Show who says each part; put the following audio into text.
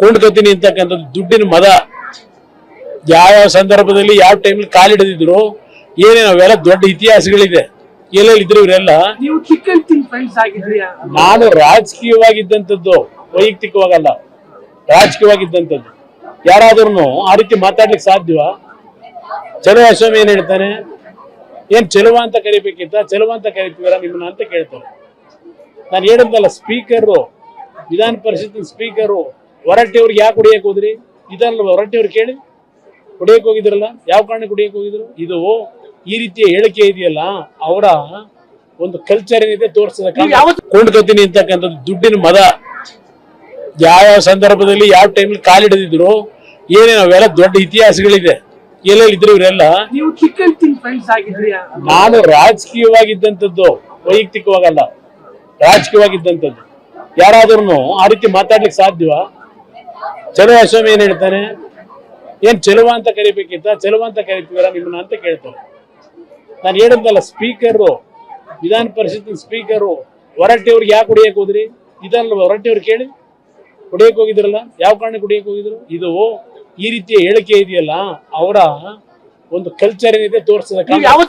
Speaker 1: ಕೊಂಡ್ಕೊತೀನಿ ಅಂತಕ್ಕಂಥದ್ದು ದುಡ್ಡಿನ ಮದ. ಯಾವ್ಯಾವ ಸಂದರ್ಭದಲ್ಲಿ ಯಾವ ಟೈಮಲ್ಲಿ ಕಾಲಿಡದಿದ್ರು ಏನೇನು ಅವೆಲ್ಲ ದೊಡ್ಡ ಇತಿಹಾಸಗಳಿದೆ. ಎಲ್ಲೆಲ್ಲಿದ್ರು ಇವರೆಲ್ಲ. ನಾನು ರಾಜಕೀಯವಾಗಿದ್ದಂಥದ್ದು ವೈಯಕ್ತಿಕವಾಗಲ್ಲ. ರಾಜಕೀಯವಾಗಿದ್ದಂಥದ್ದು. ಯಾರಾದ್ರೂ ಆ ರೀತಿ ಮಾತಾಡ್ಲಿಕ್ಕೆ ಸಾಧ್ಯವ ಚಲೋ ಅಶ್ವಮಿ ಏನ್ ಹೇಳ್ತಾನೆ? ಏನ್ ಚಲುವ ಅಂತ ಕರಿಬೇಕಿತ್ತ? ಚಲುವ ಅಂತ ಕರಿತೀವರ ನಿಮ್ಮನ್ನ ಅಂತ ಕೇಳ್ತಾರೆ ನಾನು ಹೇಳಿದ್ನಲ್ಲ ಸ್ಪೀಕರು ವಿಧಾನ ಪರಿಷತ್ ಸ್ಪೀಕರು ಹೊರಟ್ಟಿಯವ್ರಿಗೆ ಯಾಕೆ ಕುಡಿಯಕ್ಕೆ ಹೋದ್ರಿ? ಇದನ್ನ ಹೊರಟ್ಟಿಯವ್ರು ಕೇಳಿ. ಕುಡಿಯಕ್ಕೆ ಹೋಗಿದ್ರಲ್ಲ? ಯಾವ ಕಾರಣಕ್ಕೆ ಕುಡಿಯಕ್ಕೆ ಹೋಗಿದ್ರು? ಇದು ಈ ರೀತಿಯ ಹೇಳಿಕೆ ಇದೆಯಲ್ಲ ಅವರ ಒಂದು ಕಲ್ಚರ್ ಏನಿದೆ ಕೊಂಡ್ಕೊತೀನಿ ಅಂತಕ್ಕಂಥದ್ದು ದುಡ್ಡಿನ ಮದ. ಯಾವ ಯಾವ ಸಂದರ್ಭದಲ್ಲಿ ಯಾವ ಟೈಮಲ್ಲಿ ಕಾಲಿಡದಿದ್ರು ಏನೇನು ಅವೆಲ್ಲ ದೊಡ್ಡ ಇತಿಹಾಸಗಳಿದೆ. ಎಲ್ಲೆಲ್ಲಿ ಇದ್ರು ಇವರೆಲ್ಲ. ನಾನು ರಾಜಕೀಯವಾಗಿದ್ದಂಥದ್ದು ವೈಯಕ್ತಿಕವಾಗಲ್ಲ. ರಾಜಕೀಯವಾಗಿದ್ದಂಥದ್ದು. ಯಾರಾದ್ರೂ ಆ ರೀತಿ ಮಾತಾಡ್ಲಿಕ್ಕೆ ಸಾಧ್ಯವಾ ಚಲೋ ಅಶ್ವಮಿ ಏನ್ ಹೇಳ್ತಾನೆ ಏನ್ ಚೆಲುವ ಅಂತ ಕರಿಬೇಕಿತ್ತ? ಚೆಲುವ ಅಂತ ಕರಿತೀವರ ನಿಮ್ಮನ್ನ ಅಂತ ಕೇಳ್ತಾರೆ. ನಾನು ಹೇಳಿದ್ನಲ್ಲ ಸ್ಪೀಕರು ವಿಧಾನ ಪರಿಷತ್ ಸ್ಪೀಕರು ಹೊರಟ್ಟಿಯವ್ರಿಗೆ ಯಾಕೆ ಹೊಡಿಯಕ್ ಹೋದ್ರಿ? ಇದಲ್ಲ ಹೊರಟ್ಟಿಯವ್ರು ಕೇಳಿ. ಹೊಡಿಯಕ್ ಹೋಗಿದ್ರಲ್ಲ? ಯಾವ ಕಾರಣಕ್ಕೆ ಹೊಡಿಯಕ್ ಹೋಗಿದ್ರು? ಇದು ಈ ರೀತಿಯ ಹೇಳಿಕೆ ಇದೆಯಲ್ಲ, ಅವರ ಒಂದು ಕಲ್ಚರ್ ಏನಿದೆ
Speaker 2: ಯಾವತ್ತು